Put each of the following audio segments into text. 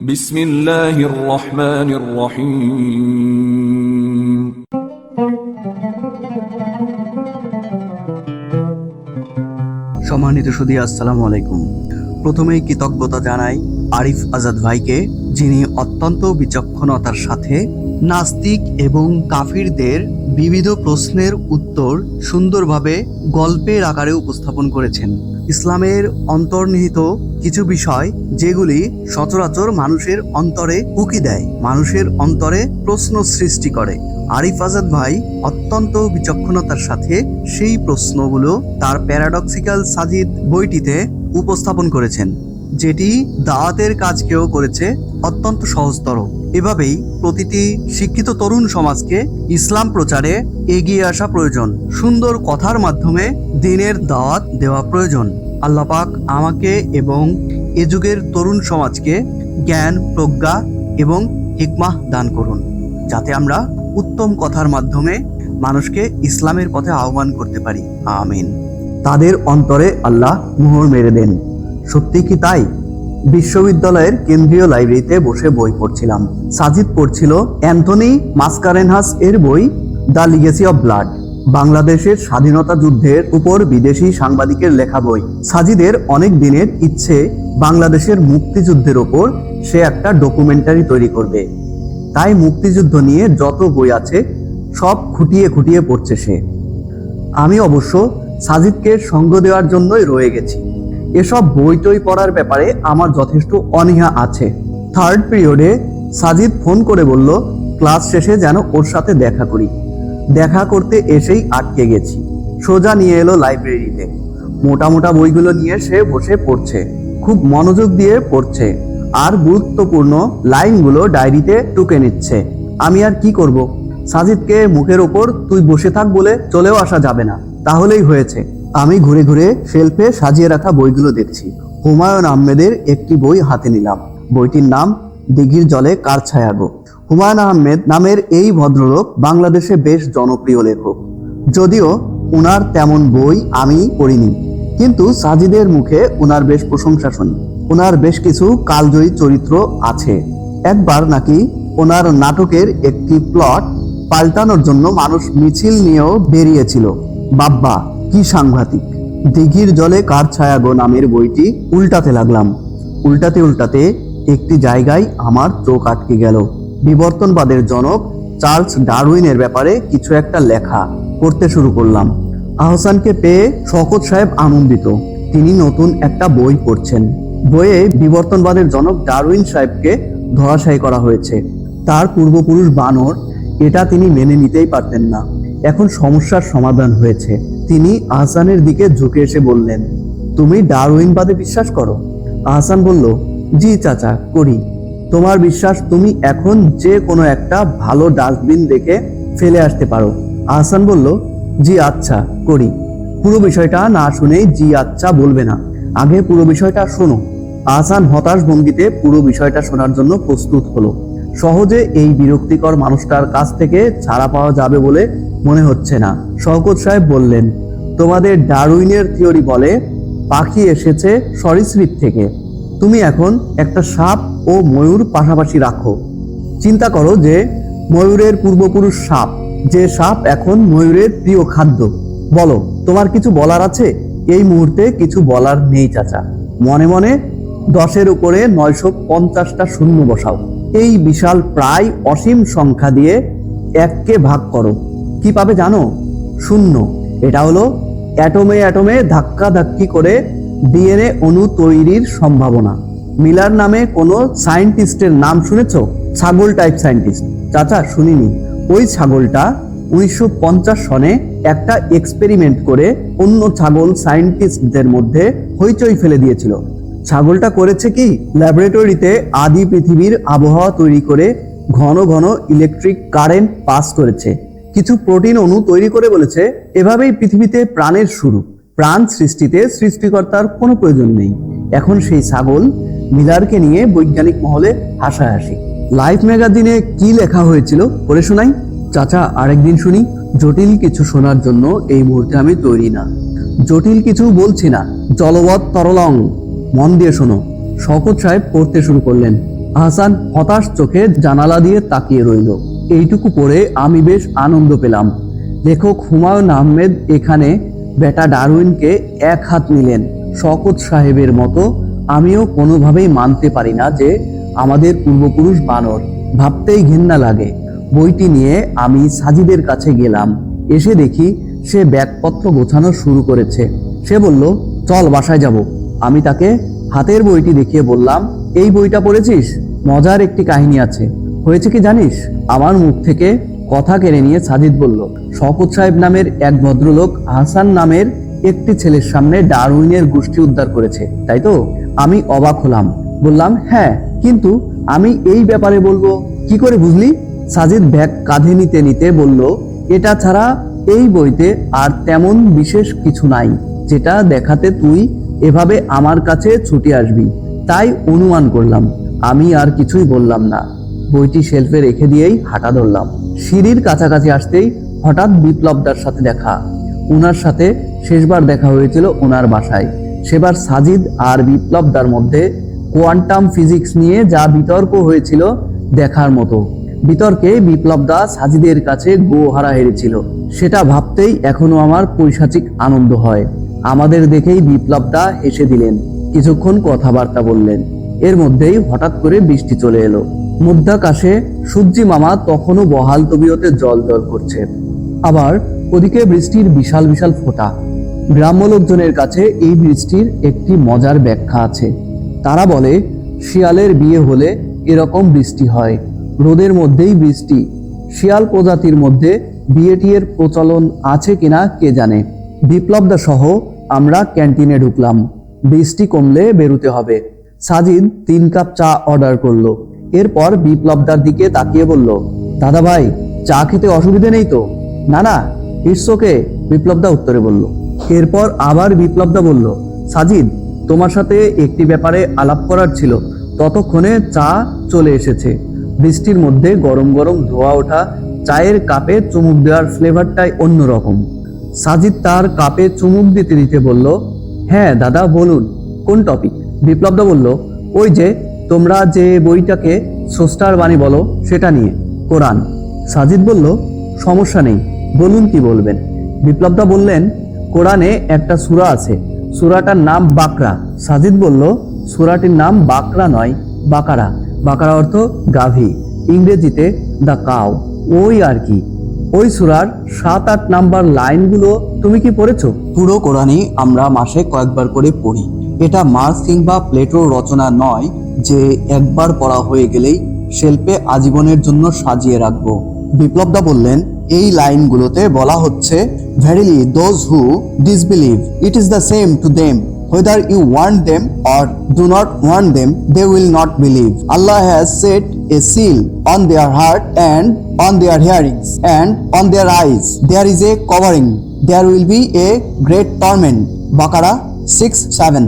বিসমিল্লাহির রহমানির রহিম। সম্মানিত সুদী আসসালামু আলাইকুম। প্রথমেই কৃতজ্ঞতা জানাই আরিফ আজাদ ভাইকে, যিনি অত্যন্ত বিচক্ষণতার সাথে নাস্তিক এবং কাফিরদের বিবিধ প্রশ্নের উত্তর সুন্দরভাবে গল্পের আকারে উপস্থাপন করেছেন। ইসলামের অন্তর্নিহিত কিছু বিষয় যেগুলি সচরাচর মানুষের অন্তরে উকি দেয়, মানুষের অন্তরে প্রশ্ন সৃষ্টি করে। আরিফ আজাদ ভাই অত্যন্ত বিচক্ষণতার সাথে সেই প্রশ্নগুলো তার প্যারাডক্সিক্যাল সাজিদ বইটিতে উপস্থাপন করেছেন। যেটি দাওয়াতের কাজকেও করেছে অত্যন্ত সহজতর। এভাবেই প্রতিটি শিক্ষিত তরুণ সমাজকে ইসলাম প্রচারে এগিয়ে আসা প্রয়োজন। সুন্দর কথার মাধ্যমে দিনের দাওয়াত দেওয়া প্রয়োজন। আল্লাহ পাক আমাকে এবং এ যুগের তরুণ সমাজকে জ্ঞান, প্রজ্ঞা এবং হিকমাহ দান করুন, যাতে আমরা উত্তম কথার মাধ্যমে মানুষকে ইসলামের পথে আহ্বান করতে পারি। আমিন। তাদের অন্তরে আল্লাহ মোহর মেরে দেন। সত্যি কি তাই? বিশ্ববিদ্যালয়ের কেন্দ্রীয় লাইব্রেরিতে বসে বই পড়ছিলাম। সাজিদ পড়ছিল অ্যান্থনি মাস্কারেনহাস এর বই দ্য লিগেসি অফ ব্লাড, বাংলাদেশের স্বাধীনতা যুদ্ধের উপর বিদেশি সাংবাদিকের লেখা বই। সাজিদের অনেক দিনের ইচ্ছে বাংলাদেশের মুক্তিযুদ্ধের ওপর সে একটা ডকুমেন্টারি তৈরি করবে। তাই মুক্তিযুদ্ধ নিয়ে যত বই আছে, সব খুঁটিয়ে খুঁটিয়ে পড়ছে সে। আমি অবশ্য সাজিদকে সঙ্গ দেওয়ার জন্যই রয়ে গেছি। এসব বই টই পড়ার ব্যাপারে আমার যথেষ্ট অনীহা আছে। থার্ড পিরিয়ডে সাজিদ ফোন করে বলল, ক্লাস শেষে যেন ওর সাথে দেখা করি। দেখা করতে এসেই আটকে গেছি। সোজা নিয়ে এলো লাইব্রেরিতে মোটা মোটা বইগুলো নিয়ে সে বসে পড়ছে। খুব মনোযোগ দিয়ে পড়ছে। আর গুরুত্বপূর্ণ লাইনগুলো ডায়েরিতে টুকে নিচ্ছে। আমি আর কি করব? সাজিদকে মুখের ওপর তুই বসে থাক বলে চলেও আসা যাবে না। তাহলেই হয়েছে। আমি ঘুরে ঘুরে শেলফে সাজিয়ে রাখা বইগুলো দেখছি। হুমায়ুন আহমেদের একটি বই হাতে নিলাম। বইটির নাম, দিঘির জলে কার ছায়াগো হুমায়ুন আহমেদ নামের এই ভদ্রলোক বাংলাদেশে বেশ জনপ্রিয় লেখক। যদিও উনার তেমন বই আমি পড়িনি, কিন্তু সাজিদের মুখে উনার বেশ প্রশংসা শুনি। ওনার বেশ কিছু কালজয়ী চরিত্র আছে। একবার নাকি ওনার নাটকের একটি প্লট পাল্টানোর জন্য মানুষ মিছিল নিয়েও বেরিয়েছিল। বাব্বা কি সাংঘাতিক। দিঘির জলে কার ছায়াগো নামের বইটি উল্টাতে লাগলাম। উল্টাতে উল্টাতে একটি জায়গায় আমার চোখ আটকে গেল। বিবর্তনবাদের জনক চার্লস ডারউইনের ব্যাপারে কিছু একটা লেখা পড়তে শুরু করলাম। আহসানকে পেয়ে শকত সাহেব আনন্দিত। তিনি নতুন একটা বই পড়ছেন। বইয়ে বিবর্তনবাদের জনক ডারউইন সাহেবকে ধরাশায়ী করা হয়েছে। তার পূর্বপুরুষ বানর, এটা তিনি মেনে নিতেই পারতেন না। এখন সমস্যার সমাধান হয়েছে। তিনি আহসানের দিকে ঝুঁকে এসে বললেন, তুমি ডারউইনবাদে বিশ্বাস করো? আহসান বলল, জি চাচা, করি। তোমার বিশ্বাস তুমি এখন যে কোনো একটা ভালো ডাস্টবিন দেখে ফেলে আসতে পারো। আহসান বলল, জি আচ্ছা করি। পুরো বিষয়টা না শুনেই জি আচ্ছা বলবে না। আগে পুরো বিষয়টা শোনো। আহসান হতাশ ভঙ্গিতে পুরো বিষয়টা শোনার জন্য প্রস্তুত হলো। সহজে এই বিরক্তিকর মানুষটার কাছ থেকে ছাড়া পাওয়া যাবে বলে মনে হচ্ছে না। শওকত সাহেব বললেন, তোমাদের ডারউইনের থিওরি বলে পাখি এসেছে সরীসৃপ থেকে। তুমি এখন একটা সাপ ও ময়ূর পাশাপাশি রাখো। চিন্তা করো যে ময়ূরের পূর্বপুরুষ সাপ, যে সাপ এখন ময়ূরের প্রিয় খাদ্য। বলো, তোমার কিছু বলার আছে? এই মুহূর্তে কিছু বলার নেই, চাচা। মনে মনে দশের উপরে নয়শো পঞ্চাশটা শূন্য বসাও। এই বিশাল প্রায় অসীম সংখ্যা দিয়ে এককে ভাগ করো। কি পাবে জানো? শূন্য। এটা হলো অ্যাটমে অ্যাটমে ধাক্কা ধাক্কি করে ডিএনএ অণু তৈরির সম্ভাবনা। মিলার নামে কোনো সায়েন্টিস্টের নাম শুনেছ? ছাগল টাইপ সায়েন্টিস্ট চাচা, শুনিনি। ওই ছাগলটা উনিশশো সনে একটা এক্সপেরিমেন্ট করে অন্য ছাগল সায়েন্টিস্টদের মধ্যে হইচই ফেলে দিয়েছিল। ছাগলটা করেছে কি? ল্যাবরেটরিতে আদি পৃথিবীর আবহাওয়া তৈরি করে ঘন ঘন ইলেকট্রিক কারেন্ট পাস করেছে। কিছু প্রোটিন অণু তৈরি করে বলেছে, এভাবেই পৃথিবীতে প্রাণের শুরু। প্রাণ সৃষ্টিতে সৃষ্টিকর্তার কোনো প্রয়োজন নেই। এখন সেই ছাগল মিলারকে নিয়ে বৈজ্ঞানিক মহলে হাসাহাসি। লাইফ ম্যাগাজিনে কি লেখা হয়েছিল পড়ে শোনাই? চাচা, আরেকদিন শুনি, জটিল কিছু শোনার জন্য এই মুহূর্তে আমি তৈরি না। জটিল কিছু বলছি না। জলবৎ তরলং। মন দিয়ে শোনো। শকত সাহেব পড়তে শুরু করলেন। আহসান হতাশ চোখে জানালা দিয়ে তাকিয়ে রইল। এইটুকু পড়ে আমি বেশ আনন্দ পেলাম। লেখক হুমায়ুন আহমেদ এখানে বেটা ডারউইনকে এক হাত নিলেন। শকত সাহেবের মতো আমিও কোনোভাবেই মানতে পারি না যে আমাদের পূর্বপুরুষ বানর। ভাবতেই ঘেন্না লাগে। বইটি নিয়ে আমি সাজিদের কাছে গেলাম। এসে দেখি সে ব্যাগপত্র গোছানো শুরু করেছে। সে বলল, চল বাসায় যাব। আমি তাকে হাতের বইটি দেখিয়ে বললাম, এই বইটা পড়েছিস? মজার একটি কাহিনী আছে। হয়েছে কি জানিস? আমার মুখ থেকে কথা কেড়ে নিয়ে সাজিদ বলল, শওকত সাহেব নামের এক ভদ্রলোক হাসান নামের একটি ছেলের সামনে ডারউইনের গোষ্ঠী উদ্ধার করেছে, তাই তো? আমি অবাক হলাম। বললাম হ্যাঁ কিন্তু আমি এই ব্যাপারে বলব। কি করে বুঝলি? সাজিদ ব্যাগ কাঁধে নিতে নিতে বলল, এটা ছাড়া এই বইতে আর তেমন বিশেষ কিছু নাই, যেটা দেখাতে তুই এভাবে আমার কাছে ছুটে আসবি। তাই অনুমান করলাম। আমি আর কিছুই বললাম না। বইটি শেলফে রেখে দিয়েই হাঁটা ধরলাম। সিঁড়ির কাছাকাছি আসতেই হঠাৎ বিপ্লবদার সাথে দেখা। উনার সাথে শেষবার দেখা হয়েছিল ওনার বাসায়। সেবার সাজিদ আর বিপ্লবদার মধ্যে কোয়ান্টাম ফিজিক্স নিয়ে যা বিতর্ক হয়েছিল দেখার মতো। বিতর্কে বিপ্লবদা সাজিদের কাছে গো হারা হেরেছিল। সেটা ভাবতেই এখনও আমার পৈশাচিক আনন্দ হয়। আমাদের দেখেই বিপ্লবদা হেসে দিলেন। কিছুক্ষণ কথাবার্তা বললেন। এর মধ্যেই হঠাৎ করে বৃষ্টি চলে এলো। মধ্যাকাশে সূর্যি মামা তখনও বহাল তবিয়তে জল জল করছে। আবার ওদিকে বৃষ্টির বিশাল বিশাল ফোঁটা। গ্রাম্য লোকজনের কাছে এই বৃষ্টির একটি মজার ব্যাখ্যা আছে। তারা বলে, শিয়ালের বিয়ে হলে এরকম বৃষ্টি হয়। রোদের মধ্যেই বৃষ্টি। শিয়াল প্রজাতির মধ্যে বিয়ে টিয়ের প্রচলন আছে কিনা কে জানে? বিপ্লবদা সহ আমরা ক্যান্টিনে ঢুকলাম। বৃষ্টি কমলে বেরুতে হবে। সাজিদ তিন কাপ চা অর্ডার করল। এরপর বিপ্লবদার দিকে তাকিয়ে বলল দাদা ভাই চা খেতে অসুবিধে নেই তো? না না, ইটস বিপ্লবদা উত্তরে বলল। এরপর আবার বিপ্লবদা বলল, সাজিদ, তোমার সাথে একটি ব্যাপারে আলাপ করার ছিল। ততক্ষণে চা চলে এসেছে। বৃষ্টির মধ্যে গরম গরম ধোয়া ওঠা, চায়ের কাপে চুমুক দেওয়ার ফ্লেভারটাই অন্যরকম সাজিদ তার কাপে চুমুক দিতে দিতে বলল হ্যাঁ দাদা, বলুন, কোন টপিক বিপ্লবদা বলল, ওই যে তোমরা যে বইটাকে স্রষ্টার বাণী বলো, সেটা নিয়ে কোরআন। সাজিদ বলল, সমস্যা নেই, বলুন কি বলবেন? বিপ্লবদা বললেন, কোরআনে একটা সূরা আছে, সূরাটার নাম বাকরা। সাজিদ বলল, সূরাটির নাম বাকরা নয়, বাকারা। বাকারা অর্থ গাভী। ইংরেজিতে দ্য কাউ, ওই আর কি। ওই সূরার সাত আট নাম্বার লাইনগুলো তুমি কি পড়েছো? পুরো কোরআনই আমরা মাসে কয়েকবার করে পড়ি। এটা মার্কস কিংবা প্লেটোর রচনা নয় যে একবার পড়া হয়ে গেলেই শেল্পে আজীবনের জন্য সাজিয়ে রাখব বিপ্লবদা বললেন এই লাইনগুলোতে বলা হচ্ছে verily those who disbelieve it is the same to them whether you want them or do not want them they will not believe allah has set a seal on their heart and on their hearings and on their eyes there is a covering there will be a great torment Baqarah six seven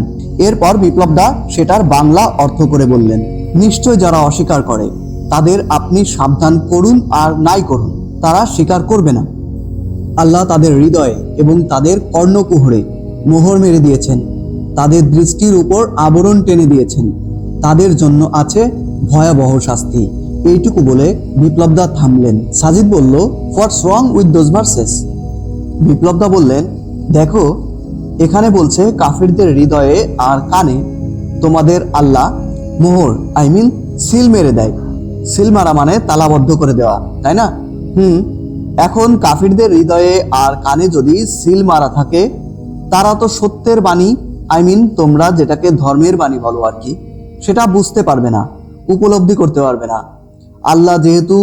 এরপর বিপ্লবদা সেটার বাংলা অর্থ করে বললেন, নিশ্চয় যারা অস্বীকার করে, তাদের আপনি সাবধান করুন আর নাই করুন, তারা স্বীকার করবে না। আল্লাহ তাদের হৃদয়ে এবং তাদের কর্ণকুহরে মোহর মেরে দিয়েছেন, তাদের দৃষ্টির উপর আবরণ টেনে দিয়েছেন, তাদের জন্য আছে ভয়াবহ শাস্তি। এইটুকু বলে বিপ্লবদা থামলেন। সাজিদ বলল what's wrong with those verses বিপ্লবদা বললেন, দেখো এখানে বলছে কাফিরদের হৃদয়ে আর কানে তোমাদের আল্লাহ মোহর আই মিন সিল মেরে দেয়। সিল মারা মানে তালাবদ্ধ করে দেওয়া, তাই না? হুম, এখন কাফিরদের হৃদয়ে আর কানে যদি সিল মারা থাকে, তারা তো সত্যের বাণী আই মিন তোমরা যেটাকে ধর্মের বাণী বলো আর কি, সেটা বুঝতে পারবে না, উপলব্ধি করতে পারবে না। আল্লাহ যেহেতু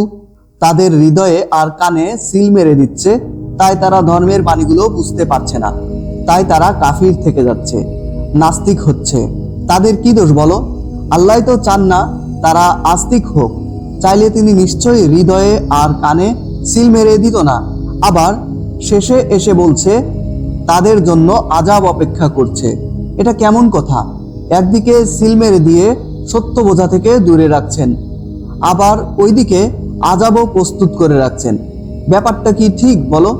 তাদের হৃদয়ে আর কানে সিল মেরে দিচ্ছে, তাই তারা ধর্মের বাণীগুলো বুঝতে পারছে না। তাই তারা কাফির থেকে যাচ্ছে, নাস্তিক হচ্ছে। তাদের কি দোষ বলো? আল্লাহ তো চান না তারা আস্তিক হোক। চাইলে তিনি নিশ্চয়ই হৃদয়ে আর কানে সিল মেরে দিত না। আবার শেষে এসে বলছে, তাদের জন্য আজাব অপেক্ষা করছে। এটা কেমন কথা? একদিকে সিল মেরে দিয়ে সত্য বোঝা থেকে দূরে রাখছেন, আবার ওইদিকে আজাবও প্রস্তুত করে রাখছেন। ব্যাপারটা কি ঠিক বলো?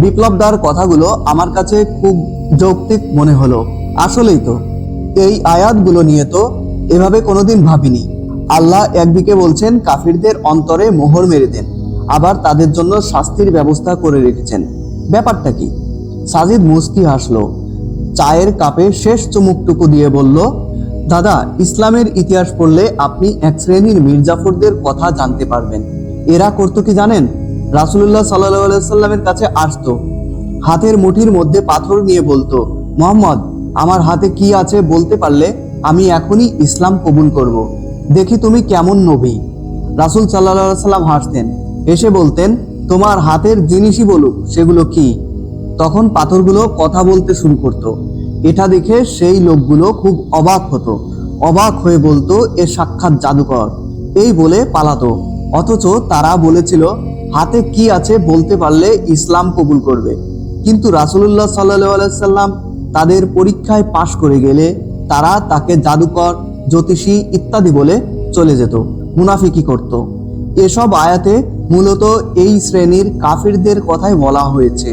বিপ্লবদার কথাগুলো আমার কাছে খুব যৌক্তিক মনে হলো। আসলেই তো, এই আয়াতগুলো নিয়ে তো এভাবে কোনোদিন ভাবিনি। আল্লাহ একদিকে বলছেন, কাফিরদের অন্তরে মোহর মেরে দেন, আবার তাদের জন্য শাস্তির ব্যবস্থা করে রেখেছেন। ব্যাপারটা কি? সাজিদ মুস্কি হাসলো, চায়ের কাপে শেষ চুমুকটুকু দিয়ে বলল, দাদা, ইসলামের ইতিহাস পড়লে আপনি এক শ্রেণির মির্জাফরদের কথা জানতে পারবেন। এরা করতো কি জানেন? রাসুল্লাহ সাল্লাহ সাল্লামের কাছে আসতো। হাতের মুঠির মধ্যে পাথর নিয়ে বলতো, মোহাম্মদ, আমার হাতে কি আছে বলতে পারলে আমি এখনই ইসলাম কবুল করব। দেখি তুমি কেমন নবী। রাসুল সাল্লাহ সাল্লাম হাসতেন, এসে বলতেন, তোমার হাতের জিনিসই বলুক, সেগুলো কি? তখন পাথরগুলো কথা বলতে শুরু করত। এটা দেখে সেই লোকগুলো খুব অবাক হতো। অবাক হয়ে বলতো, এ সাক্ষাৎ জাদুকর। এই বলে পালাতো। অথচ তারা বলেছিল হাতে কি আছে বলতে পারলে ইসলাম কবুল করবে। কিন্তু রাসুলুল্লাহ সাল্লাহ সাল্লাম তাদের পরীক্ষায় পাশ করে গেলে তারা তাকে জাদুকর, জ্যোতিষী ইত্যাদি বলে চলে যেত মুনাফিকি করত। এসব আয়াতে মূলত এই শ্রেণির কাফিরদের কথাই বলা হয়েছে,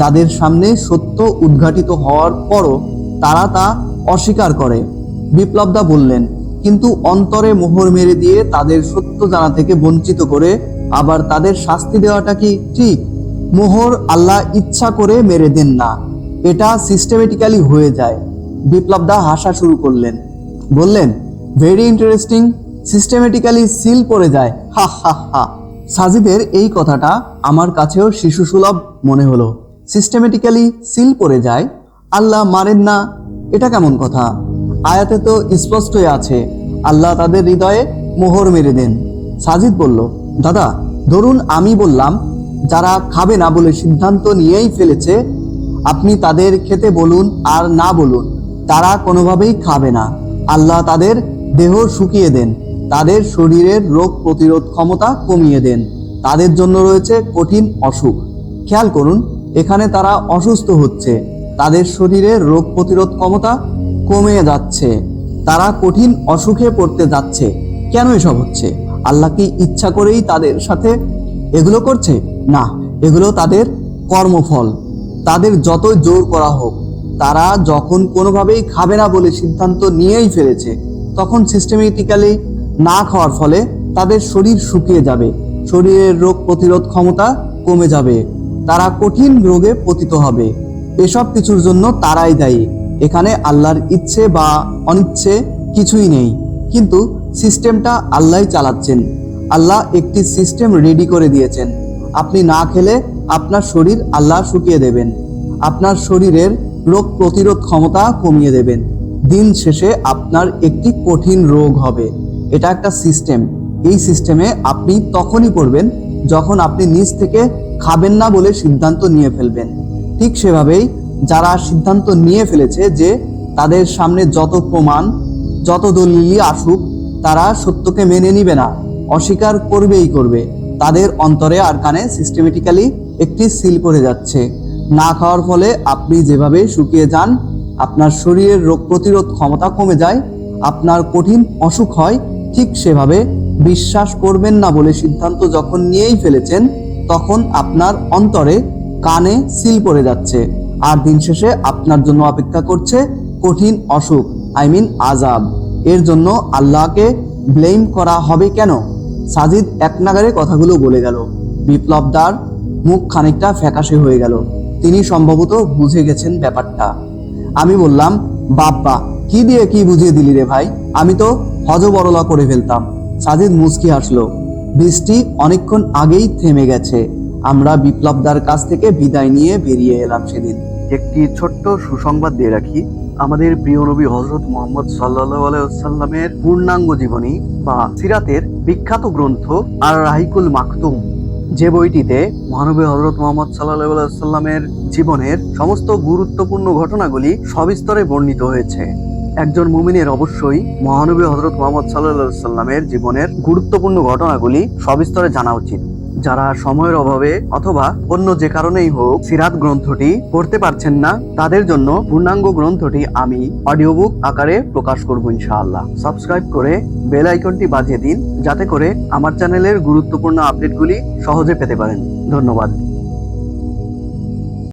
যাদের সামনে সত্য উদ্ঘাটিত হওয়ার পরও তারা তা অস্বীকার করে। বিপ্লবদা বললেন, কিন্তু অন্তরে মোহর মেরে দিয়ে তাদের সত্য জানা থেকে বঞ্চিত করে আবার তাদের শাস্তি দেওয়াটা কি ঠিক? মোহর আল্লাহ ইচ্ছা করে মেরে দেন না। এটা সিস্টেমেটিক্যালি হয়ে যায়। বিপ্লবদা হাসা শুরু করলেন। বললেন ভেরি ইন্টারেস্টিং সিস্টেমেটিক্যালি সিল পড়ে যায়। হা হা হা। সাজিদের এই কথাটা আমার কাছেও শিশু সুলভ মনে হলো। সিস্টেমেটিক্যালি সিল পড়ে যায়, আল্লাহ মারেন না, এটা কেমন কথা? আয়াতে তো স্পষ্টই আছে, আল্লাহ তাদের হৃদয়ে মোহর মেরে দেন। সাজিদ বলল দাদা, ধরুন আমি বললাম, যারা খাবে না বলে সিদ্ধান্ত নিয়েই ফেলেছে, আপনি তাদের খেতে বলুন আর না বলুন, তারা কোনোভাবেই খাবে না। আল্লাহ তাদের দেহ শুকিয়ে দেন, তাদের শরীরের রোগ প্রতিরোধ ক্ষমতা কমিয়ে দেন, তাদের জন্য রয়েছে কঠিন অসুখ। খেয়াল করুন, এখানে তারা অসুস্থ হচ্ছে, তাদের শরীরের রোগ প্রতিরোধ ক্ষমতা কমে যাচ্ছে, তারা কঠিন অসুখে পড়তে যাচ্ছে, কেন এসব হচ্ছে? আল্লাহ কি ইচ্ছা করেই তাদের সাথে এগুলো করছে? না, এগুলো তাদের কর্মফল। তাদের যতই জোর করা হোক, তারা যখন কোনোভাবেই খাবে না বলে সিদ্ধান্ত নিয়েই ফেলেছে, তখন সিস্টেমেটিক্যালি না খাওয়ার ফলে তাদের শরীর শুকিয়ে যাবে। শরীরের রোগ প্রতিরোধ ক্ষমতা কমে যাবে। তারা কঠিন রোগে পতিত হবে। এসব কিছুর জন্য তারাই দায়ী। এখানে আল্লাহর ইচ্ছে বা অনিচ্ছে কিছুই নেই। কিন্তু সিস্টেমটা আল্লাহ চালাচ্ছেন। আল্লাহ একটি সিস্টেম রেডি করে দিয়েছেন। আপনি না খেলে আপনার শরীর আল্লাহ শুকিয়ে দেবেন। আপনার শরীরের রোগ প্রতিরোধ ক্ষমতা কমিয়ে দেবেন। দিন শেষে আপনার একটি কঠিন রোগ হবে। এটা একটা সিস্টেম। এই সিস্টেমে আপনি তখনই পড়বেন যখন আপনি নিজ থেকে খাবেন না বলে সিদ্ধান্ত নিয়ে ফেলবেন। ঠিক সেভাবেই যারা সিদ্ধান্ত নিয়ে ফেলেছে যে তাদের সামনে যত প্রমাণ, যত দলিলই আসুক তারা সত্যকে মেনে নিবে না, অস্বীকার করবেই করবে। তাদের অন্তরে আর কানে সিস্টেমেটিক্যালি একটি সিল পড়ে যাচ্ছে। না খাওয়ার ফলে আপনি যেভাবে শুকিয়ে যান, আপনার শরীরের রোগ প্রতিরোধ ক্ষমতা কমে যায়, আপনার কঠিন অসুখ হয়, ঠিক সেভাবে বিশ্বাস করবেন না বলে সিদ্ধান্ত যখন নিয়েই ফেলেছেন, তখন আপনার অন্তরে কানে সিল পড়ে যাচ্ছে। আর দিন শেষে আপনার জন্য অপেক্ষা করছে কঠিন অসুখ আই মিন আজাব এর জন্য আল্লাহকে ব্লেম করা হবে কেন? সাজিদ এক নাগারে কথাগুলো বলে গেল। বিপ্লবদার মুখ খানিকটা ফ্যাকাশে হয়ে গেল। তিনি সম্ভবত বুঝে গেছেন ব্যাপারটা। আমি বললাম বাপ্পা কি দিয়ে কি বুঝিয়ে দিলি রে ভাই? আমি তো হজবরলা করে ফেলতাম। সাজিদ মুচকি হাসলো। বৃষ্টি অনেকক্ষণ আগেই থেমে গেছে। আমরা বিপ্লবদার কাছ থেকে বিদায় নিয়ে বেরিয়ে এলাম সেদিন। একটি ছোট্ট সুসংবাদ দিয়ে রাখি। আমাদের প্রিয় নবী হজরত মোহাম্মদ সাল্লাহ আলাইসাল্লামের পূর্ণাঙ্গ জীবনী বা সিরাতের বিখ্যাত গ্রন্থ আর রাহিকুল মাকতুম। যে বইটিতে মহানবী হজরত মোহাম্মদ সাল্লাহ সাল্লামের জীবনের সমস্ত গুরুত্বপূর্ণ ঘটনাগুলি সবিস্তরে বর্ণিত হয়েছে। একজন মুমিনের অবশ্যই মহানবী হজরত মোহাম্মদ সাল্লাহ সাল্লামের জীবনের গুরুত্বপূর্ণ ঘটনাগুলি সবিস্তরে জানা উচিত। যারা সময়ের অভাবে অথবা অন্য যে কারণেই হোক সিরাত গ্রন্থটি পড়তে পারছেন না, তাদের জন্য পূর্ণাঙ্গ গ্রন্থটি আমি অডিও বুক আকারে প্রকাশ করব ইনশাআল্লাহ। সাবস্ক্রাইব করে বেল আইকনটি বাজিয়ে দিন, যাতে করে আমার চ্যানেলের গুরুত্বপূর্ণ আপডেটগুলি সহজে পেতে পারেন। ধন্যবাদ।